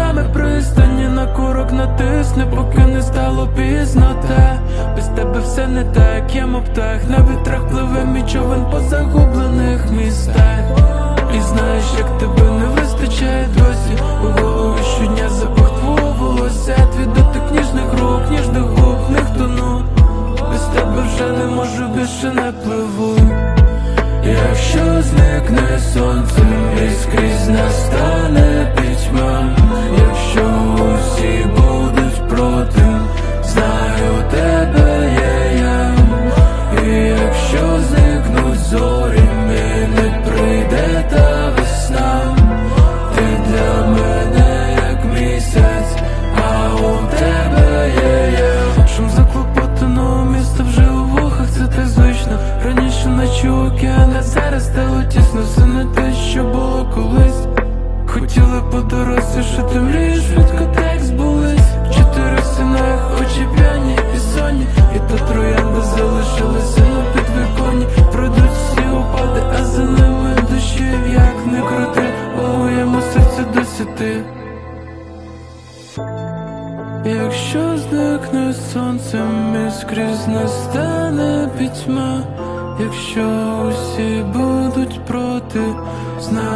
нами пристані на курок натисни, поки не стало пізно те. Без тебе все не так, я птах На вітрах пливе мій човен по загублених містах. І знаєш, як тебе не вистачає досі У голові щодня запах твого волосся. Твій дотик ніжних рук, ніжних губ, не тону Без тебе вже не можу, більше не пливу. Якщо зникне сонце і скрізь настане Хотіли по дорозі, що ти мрієш, швидко так збулись. В чотирьох синах очі п'яні і сонні. І та троянда залишилася на підвіконні. Пройдуть всі опади, а за ними душі як не крути. У моєму серці досі ти. Якщо зникне сонцем і скрізь настане пітьма, якщо усі будуть проти, знаю